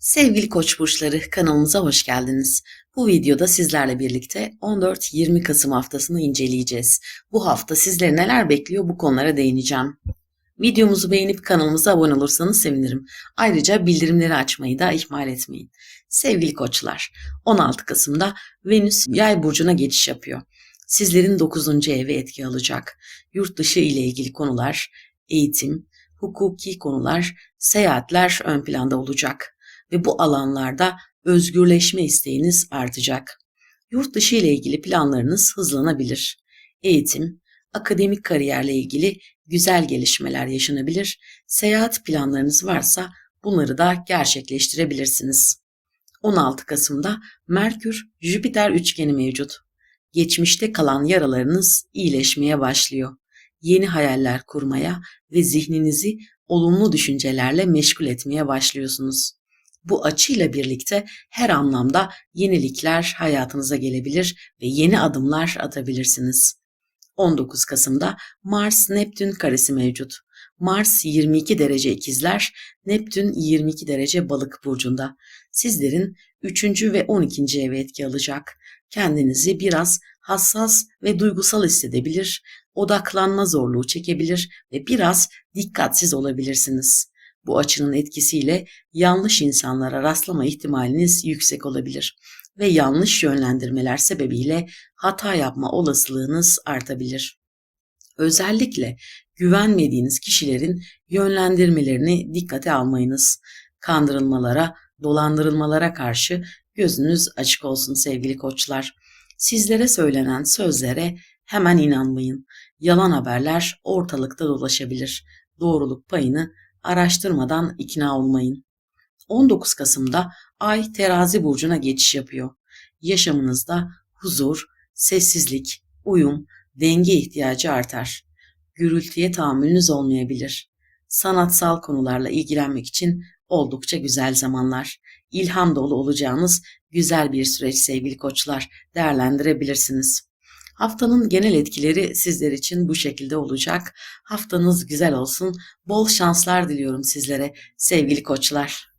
Sevgili Koç burçları kanalımıza hoş geldiniz. Bu videoda sizlerle birlikte 14-20 Kasım haftasını inceleyeceğiz. Bu hafta sizleri neler bekliyor bu konulara değineceğim. Videomuzu beğenip kanalımıza abone olursanız sevinirim. Ayrıca bildirimleri açmayı da ihmal etmeyin. Sevgili koçlar, 16 Kasım'da Venüs Yay burcuna geçiş yapıyor. Sizlerin 9. evi etki alacak. Yurt dışı ile ilgili konular, eğitim, hukuki konular, seyahatler ön planda olacak ve bu alanlarda özgürleşme isteğiniz artacak. Yurt dışı ile ilgili planlarınız hızlanabilir. Eğitim, akademik kariyerle ilgili güzel gelişmeler yaşanabilir. Seyahat planlarınız varsa bunları da gerçekleştirebilirsiniz. 16 Kasım'da Merkür Jüpiter üçgeni mevcut. Geçmişte kalan yaralarınız iyileşmeye başlıyor. Yeni hayaller kurmaya ve zihninizi olumlu düşüncelerle meşgul etmeye başlıyorsunuz. Bu açıyla birlikte her anlamda yenilikler hayatınıza gelebilir ve yeni adımlar atabilirsiniz. 19 Kasım'da Mars Neptün karesi mevcut. Mars 22 derece ikizler, Neptün 22 derece balık burcunda. Sizlerin 3. ve 12. ev etki alacak. Kendinizi biraz hassas ve duygusal hissedebilir, odaklanma zorluğu çekebilir ve biraz dikkatsiz olabilirsiniz. Bu açının etkisiyle yanlış insanlara rastlama ihtimaliniz yüksek olabilir ve yanlış yönlendirmeler sebebiyle hata yapma olasılığınız artabilir. Özellikle güvenmediğiniz kişilerin yönlendirmelerini dikkate almayınız. Kandırılmalara, dolandırılmalara karşı gözünüz açık olsun sevgili koçlar. Sizlere söylenen sözlere hemen inanmayın. Yalan haberler ortalıkta dolaşabilir. Doğruluk payını araştırmadan ikna olmayın. 19 Kasım'da Ay Terazi burcuna geçiş yapıyor. Yaşamınızda huzur, sessizlik, uyum, denge ihtiyacı artar. Gürültüye tahammülünüz olmayabilir. Sanatsal konularla ilgilenmek için oldukça güzel zamanlar. İlham dolu olacağınız güzel bir süreç sevgili koçlar değerlendirebilirsiniz. Haftanın genel etkileri sizler için bu şekilde olacak. Haftanız güzel olsun. Bol şanslar diliyorum sizlere sevgili koçlar.